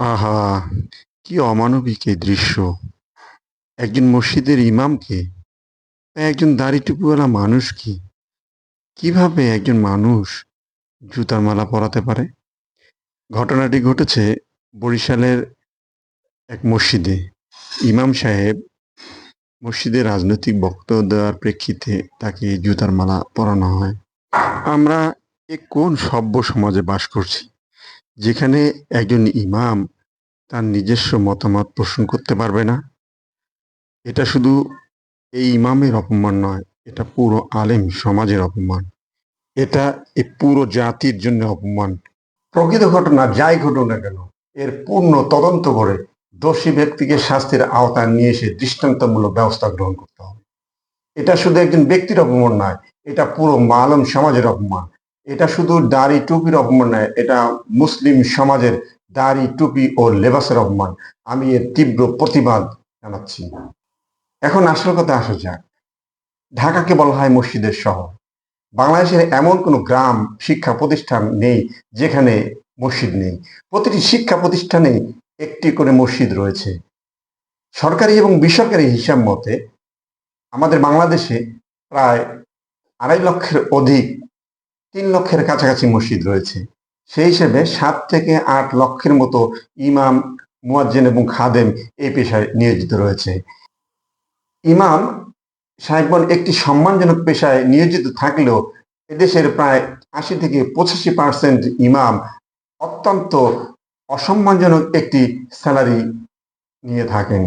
আহা! কি অমানবিক এই দৃশ্য! একজন মসজিদের ইমামকে একজন দাড়ি টুপিওয়ালা মানুষকে, কীভাবে একজন মানুষ জুতার মালা পরাতে পারে? ঘটনাটি ঘটেছে বরিশালের এক মসজিদে। ইমাম সাহেব মসজিদে রাজনৈতিক বক্তব্য দেওয়ার প্রেক্ষিতে তাকে জুতার মালা পরানো হয়। আমরা এ কোন সভ্য সমাজে বাস করছি? যেখানে একজন ইমাম তার নিজস্ব মতামত পোষণ করতে পারবে না? এটা শুধু এই ইমামের অপমান নয়, এটা পুরো আলেম সমাজের অপমান। এটা এই পুরো জাতির জন্য অপমান। প্রকৃত ঘটনা যাই ঘটুক না কেন, এর পূর্ণ তদন্ত করে দোষী ব্যক্তিকে শাস্তির আওতায় নিয়ে এসে দৃষ্টান্তমূলক ব্যবস্থা গ্রহণ করতে হবে। এটা শুধু একজন ব্যক্তির অপমান নয়, এটা পুরো মালম সমাজের অপমান। এটা শুধু দাড়ি টুপির অপমান নয়, এটা মুসলিম সমাজের দাড়ি টুপি ও লেবাসের অপমান। আমি এর তীব্র প্রতিবাদ জানাচ্ছি। এখন আসল কথা আসা যাক। ঢাকাকে বলা হয় মসজিদের শহর। বাংলাদেশের এমন কোনো গ্রাম শিক্ষা প্রতিষ্ঠান নেই যেখানে মসজিদ নেই। প্রতিটি শিক্ষা প্রতিষ্ঠানে একটি করে মসজিদ রয়েছে। সরকারি এবং বেসরকারি হিসাব মতে আমাদের বাংলাদেশে প্রায় আড়াই লক্ষের অধিক তিন লক্ষের কাছাকাছি মসজিদ রয়েছে। সেই হিসেবে সাত থেকে আট লক্ষের মতো ইমাম, মুয়াজ্জিন এবং খাদেম এই পেশায় নিয়োজিত রয়েছে। ইমাম সাহেবগণ একটি সম্মানজনক পেশায় নিয়োজিত থাকলেও এদেশের প্রায় আশি থেকে পঁচাশি পার্সেন্ট ইমাম অত্যন্ত অসম্মানজনক একটি স্যালারি নিয়ে থাকেন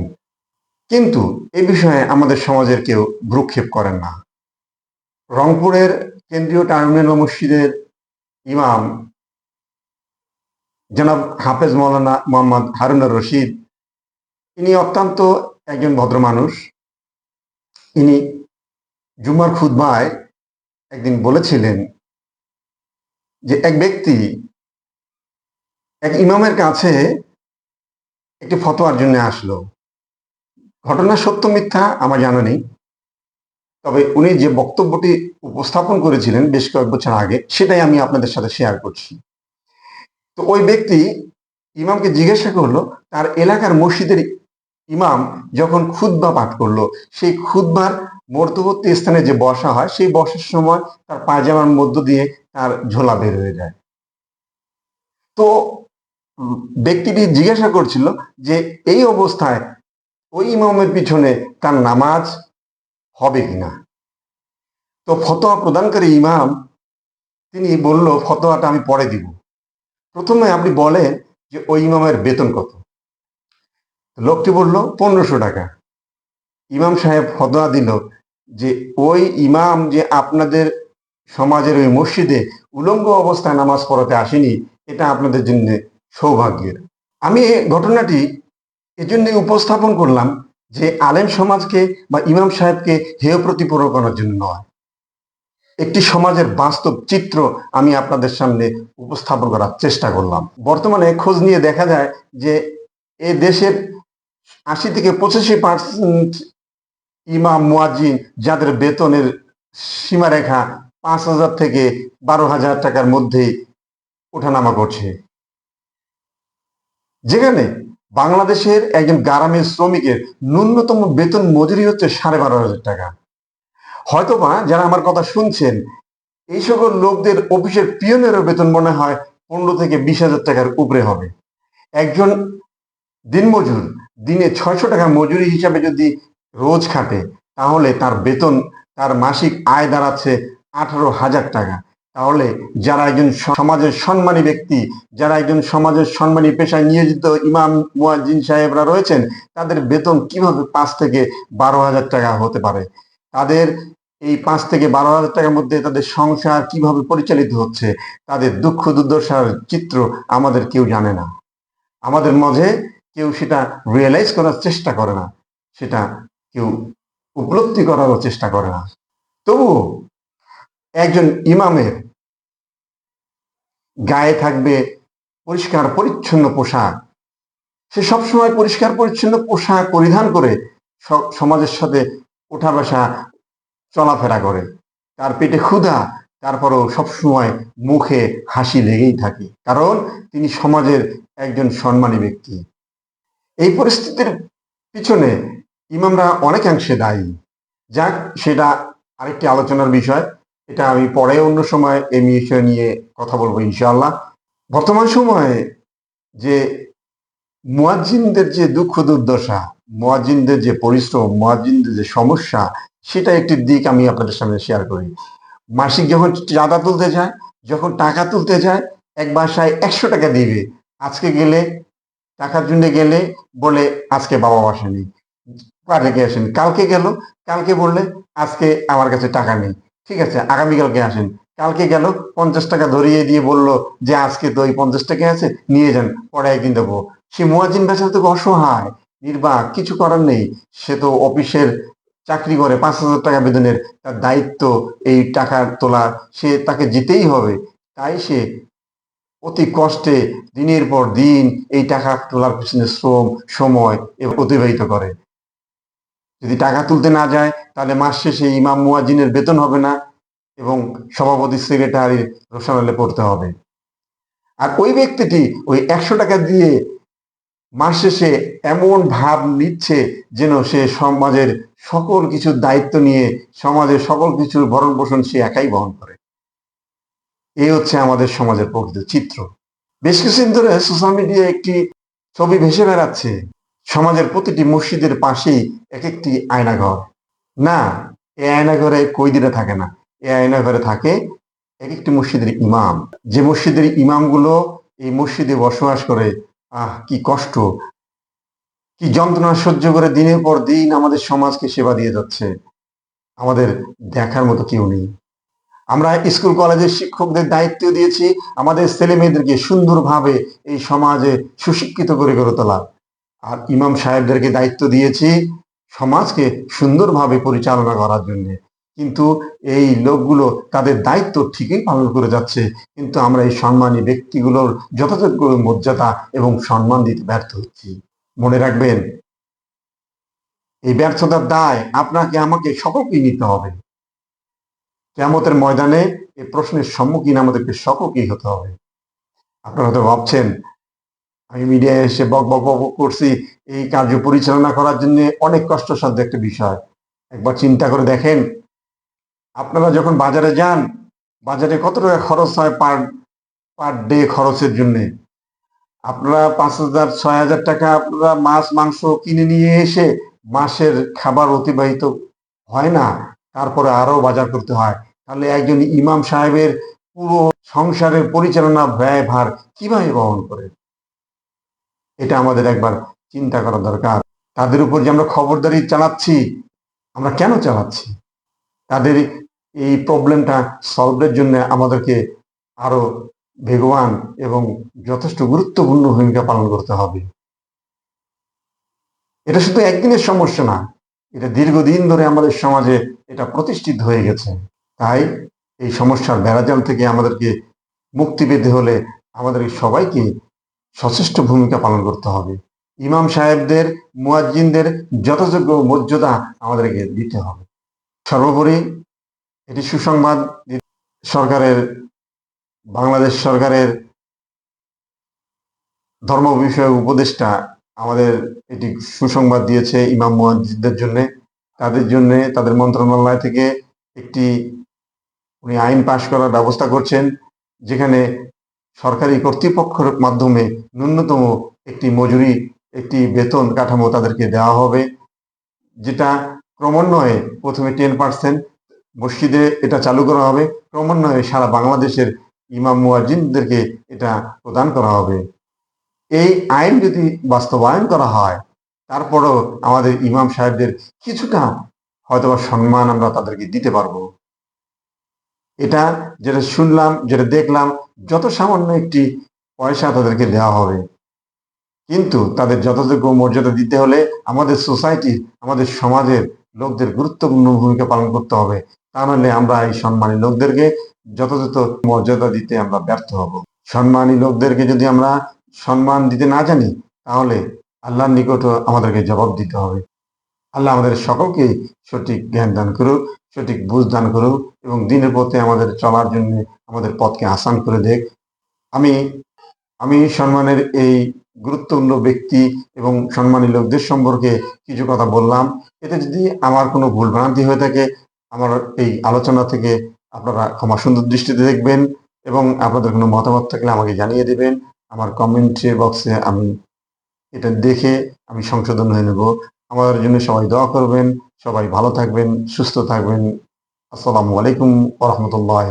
কিন্তু এ বিষয়ে আমাদের সমাজের কেউ ভ্রুক্ষেপ করেন না রংপুরের কেন্দ্রীয় টার্মিনাল মসজিদের ইমাম জনাব হাফেজ মৌলানা মোহাম্মদ হারুনুর রশিদ, ইনি অত্যন্ত একজন ভদ্র মানুষ। ইনি জুমার খুদ্বায় একদিন বলেছিলেন যে এক ব্যক্তি এক ইমামের কাছে একটি ফতোয়ার জন্য আসলো। ঘটনা সত্য মিথ্যা আমার জানা নেই। তবে উনি যে বক্তব্যটি উপস্থাপন করেছিলেন বেশ কয়েক বছর আগে, সেটাই আমি আপনাদের সাথে শেয়ার করছি। তো ওই ব্যক্তি ইমামকে জিজ্ঞাসা করল, তার এলাকার মসজিদের ইমাম যখন খুদ্া পাঠ করল, সেই খুদ্বার মধ্যবর্তী স্থানে যে বসা হয়, সেই বসার সময় তার পায়জামার মধ্য দিয়ে তার ঝোলা বের হয়ে যায়। তো ব্যক্তিটি জিজ্ঞাসা করছিল যে, এই অবস্থায় ওই ইমামের পিছনে তার নামাজ হবে কিনা তো ফতোয়া প্রদানকারী ইমাম, তিনি বলল, ফতোয়াটা আমি পরে দিব। প্রথমে আপনি বলেন যে, ওই ইমামের বেতন কত? লোকটি বলল, পনেরোশো টাকা। ইমাম সাহেব ফতোয়া দিল যে, ওই ইমাম যে আপনাদের সমাজের ওই মসজিদে উলঙ্গ অবস্থায় নামাজ পড়াতে আসেনি, এটা আপনাদের জন্য সৌভাগ্যের। আমি ঘটনাটি এজন্যই উপস্থাপন করলাম যে আলেম সমাজকে বা ইমাম সাহেবকে হেয় প্রতিপূরণ করার জন্য নয়। একটি সমাজের বাস্তব চিত্র আমি আপনাদের সামনে উপস্থাপন করার চেষ্টা করলাম। বর্তমানে খোঁজ নিয়ে দেখা যায় যে এ দেশের আশি থেকে পঁচাশি পার্সেন্ট ইমাম মুয়াজিন যাদের বেতনের সীমারেখা পাঁচ হাজার থেকে বারো হাজার টাকার মধ্যে ওঠানামা করছে। যেখানে বাংলাদেশের একজন গ্রামের শ্রমিকের ন্যূনতম বেতন মজুরি হচ্ছে সাড়ে বারো হাজার টাকা। হয়তোবা যারা আমার কথা শুনছেন, এই সকল লোকদের অফিসের পিয়নেরও বেতন মনে হয় পনেরো থেকে বিশ হাজার টাকার উপরে হবে। একজন দিনমজুর দিনে ছয়শো টাকা মজুরি হিসাবে যদি রোজ খাটে, তাহলে তার বেতন, তার মাসিক আয় দাঁড়াচ্ছে আঠারো হাজার টাকা। তাহলে যারা একজন সমাজের সম্মানী ব্যক্তি, যারা একজন সমাজের সম্মানী পেশায় নিয়োজিত ইমাম, মুয়াজ্জিন সাহেবরা রয়েছেন, তাদের বেতন কীভাবে পাঁচ থেকে বারো হাজার টাকা হতে পারে? তাদের এই পাঁচ থেকে বারো হাজার টাকার মধ্যে তাদের সংসার কীভাবে পরিচালিত হচ্ছে? তাদের দুঃখ দুর্দশার চিত্র আমাদের কেউ জানে না। আমাদের মাঝে কেউ সেটা রিয়েলাইজ করার চেষ্টা করে না। সেটা কেউ উপলব্ধি করারও চেষ্টা করে না। তবুও একজন ইমামের গায়ে থাকবে পরিষ্কার পরিচ্ছন্ন পোশাক। সে সবসময় পরিষ্কার পরিচ্ছন্ন পোশাক পরিধান করে সমাজের সাথে ওঠা বসা চলাফেরা করে। তার পেটে ক্ষুধা, তারপরেও সবসময় মুখে হাসি লেগেই থাকে, কারণ তিনি সমাজের একজন সম্মানী ব্যক্তি। এই পরিস্থিতির পিছনে ইমামরা অনেকাংশে দায়ী। যাক, সেটা আরেকটি আলোচনার বিষয়। এটা আমি পরে অন্য সময় এই বিষয় নিয়ে কথা বলব, ইনশাআল্লাহ। বর্তমান সময়ে যে মুয়াজ্জিনদের যে দুঃখ দুর্দশা, মুয়াজ্জিনদের যে পরিশ্রম, মুয়াজ্জিনদের যে সমস্যা, সেটা একটি দিক আমি আপনাদের সামনে শেয়ার করি। মাসিক যখন চাঁদা তুলতে যায়, যখন টাকা তুলতে যায়, এক বাসায় একশো টাকা দিবে। আজকে গেলে, টাকার জন্য গেলে বলে, আজকে বাবা আসেনি। রেখে আসেন। কালকে গেল, কালকে বললে, আজকে আমার কাছে টাকা নেই। ঠিক আছে আগামীকালকে আসেন। কালকে গেল, পঞ্চাশ টাকা ধরিয়ে দিয়ে বলল যে আজকে তো ওই পঞ্চাশ টাকা আছে, নিয়ে যান পরে একদিন দেবো। সে মুয়াজিন বেচারা তো অসহায়, নির্বাক, কিছু করার নেই। সে তো অফিসের চাকরি করে, পাঁচ হাজার টাকা বেতনের, তার দায়িত্ব এই টাকা তোলা, সে তাকে যেতেই হবে। তাই সে অতি কষ্টে দিনের পর দিন এই টাকা তোলার পিছনে শ্রম, সময় অতিবাহিত করে। যদি টাকা তুলতে না যায়, তাহলে মাস শেষে ইমাম মুয়াজিনের বেতন হবে না এবং সভাপতি সেক্রেটারি রোশনালে পড়তে হবে। আর ওই ব্যক্তিটি ওই একশো টাকা দিয়ে মাস শেষে এমন ভাব নিচ্ছে যেন সে সমাজের সকল কিছুর দায়িত্ব নিয়ে, সমাজের সকল কিছুর ভরণ পোষণ সে একাই বহন করে। এই হচ্ছে আমাদের সমাজের প্রকৃত চিত্র। বেশ কিছুদিন ধরে সোশ্যাল মিডিয়ায় একটি ছবি ভেসে বেড়াচ্ছে। সমাজের প্রতিটি মসজিদের পাশেই এক একটি আয়নাঘর। না এই আয়নাঘরে কইদিনে থাকে না। এই আয়নাঘরে থাকে এক একটি মসজিদের ইমাম। যে মসজিদের ইমামগুলো এই মসজিদে বসবাস করে, আহ, কি কষ্ট। কি যন্ত্রণা সহ্য করে দিনের পর দিন আমাদের সমাজকে সেবা দিয়ে যাচ্ছে। আমাদের দেখার মতো কেউ নেই। আমরা স্কুল, কলেজের শিক্ষকদের দায়িত্ব দিয়েছি। আমাদের ছেলে মেয়েদেরকে সুন্দরভাবে এই সমাজে সুশিক্ষিত করে গড়ে তোলা। আর ইমাম সাহেবদেরকে দায়িত্ব দিয়েছি সমাজকে সুন্দরভাবে পরিচালনা করার জন্য। কিন্তু এই লোকগুলো তাদের দায়িত্ব ঠিকই পালন করে যাচ্ছে, কিন্তু আমরা এই সম্মানী ব্যক্তিগুলোর যথাযথ মর্যাদা এবং সম্মান দিতে ব্যর্থ হচ্ছি। মনে রাখবেন, এই ব্যর্থতার দায় আপনাকে, আমাকে সকলকেই নিতে হবে। কেমতের ময়দানে এই প্রশ্নের সম্মুখীন আমাদেরকে সকলকেই হতে হবে। আপনারা হয়তো ভাবছেন আমি মিডিয়ায় এসে বক বক বক করছি, এই কার্য পরিচালনা করার জন্য অনেক কষ্টসাধ্য একটা বিষয়। একবার চিন্তা করে দেখেন, আপনারা যখন বাজারে যান, বাজারে কত টাকা খরচ হয় পার পার ডে খরচের জন্যে? আপনারা পাঁচ হাজার, ছয় হাজার টাকা আপনারা মাছ, মাংস কিনে নিয়ে এসে মাসের খাবার অতিবাহিত হয় না, তারপরে আরও বাজার করতে হয়। তাহলে একজন ইমাম সাহেবের পুরো সংসারের পরিচালনা ব্যয় ভার কীভাবে বহন করে এটা আমাদের একবার চিন্তা করা দরকার। তাদের উপর যে আমরা খবরদারি চালাচ্ছি, আমরা কেন চালাচ্ছি? তাদের এই প্রবলেমটা সলভের জন্য আমাদেরকে আরও বেগবান এবং যথেষ্ট গুরুত্বপূর্ণ ভূমিকা পালন করতে হবে। এটা শুধু একদিনের সমস্যা না, এটা দীর্ঘদিন ধরে আমাদের সমাজে এটা প্রতিষ্ঠিত হয়ে গেছে। তাই এই সমস্যার বেড়াজাল থেকে আমাদেরকে মুক্তি পেতে হলে আমাদের সবাইকে সচেষ্ট ভূমিকা পালন করতে হবে। ইমাম সাহেবদের, মুয়াজ্জিনদের যথাযোগ্য মর্যাদা আমাদেরকে দিতে হবে। সর্বোপরি এটি সুসংবাদ সরকারের, বাংলাদেশ সরকারের ধর্ম বিষয়ক উপদেষ্টা আমাদের এটি সুসংবাদ দিয়েছে ইমাম মুয়াজ্জিদদের জন্য। তাদের জন্য, তাদের মন্ত্রণালয় থেকে একটি, উনি আইন পাশ করার ব্যবস্থা করছেন, যেখানে সরকারি কর্তৃপক্ষের মাধ্যমে ন্যূনতম একটি মজুরি, একটি বেতন কাঠামো তাদেরকে দেওয়া হবে, যেটা ক্রমান্বয়ে প্রথমে টেন পার্সেন্ট মসজিদে এটা চালু করা হবে, ক্রমান্বয়ে সারা বাংলাদেশের ইমাম মুয়াজিনদেরকে এটা প্রদান করা হবে। এই আইন যদি বাস্তবায়ন করা হয়, তারপরও আমাদের ইমাম সাহেবদের কিছুটা হয়তোবা সম্মান আমরা তাদেরকে দিতে পারব। এটা যেটা শুনলাম, যেটা দেখলাম যত সামান্য একটি পয়সা তাদেরকে দেওয়া হবে, কিন্তু তাদের যথাযোগ্য মর্যাদা দিতে হলে আমাদের সোসাইটির আমাদের সমাজের লোকদের গুরুত্বপূর্ণ ভূমিকা পালন করতে হবে। তা নাহলে আমরা এই সম্মানী লোকদেরকে যথাযথ মর্যাদা দিতে আমরা ব্যর্থ হব। সম্মানী লোকদেরকে যদি আমরা সম্মান দিতে না জানি, তাহলে আল্লাহর নিকটও আমাদেরকে জবাব দিতে হবে। আল্লাহ আমাদের সকলকে সঠিক জ্ঞান দান করুক, সঠিক বুঝ দান করুক এবং দিনের পথে আমাদের চলার জন্য আমাদের পথকে আসান করে দেখ। আমি আমি সম্মানের এই গুরুত্বপূর্ণ ব্যক্তি এবং সম্মানী লোকদের সম্পর্কে কিছু কথা বললাম। এতে যদি আমার কোনো ভুল ভ্রান্তি হয়ে থাকে, আমার এই আলোচনা থেকে আপনারা ক্ষমা সুন্দর দৃষ্টিতে দেখবেন এবং আপনাদের কোনো মতামত থাকলে আমাকে জানিয়ে দেবেন। আমার কমেন্টে বক্সে আমি এটা দেখে আমি সংশোধন হয়ে নেব। আমাদের জন্য সবাই দোয়া করবেন সবাই ভালো থাকবেন সুস্থ থাকবেন। আসসালামু আলাইকুম ওরহমতুল্লাহ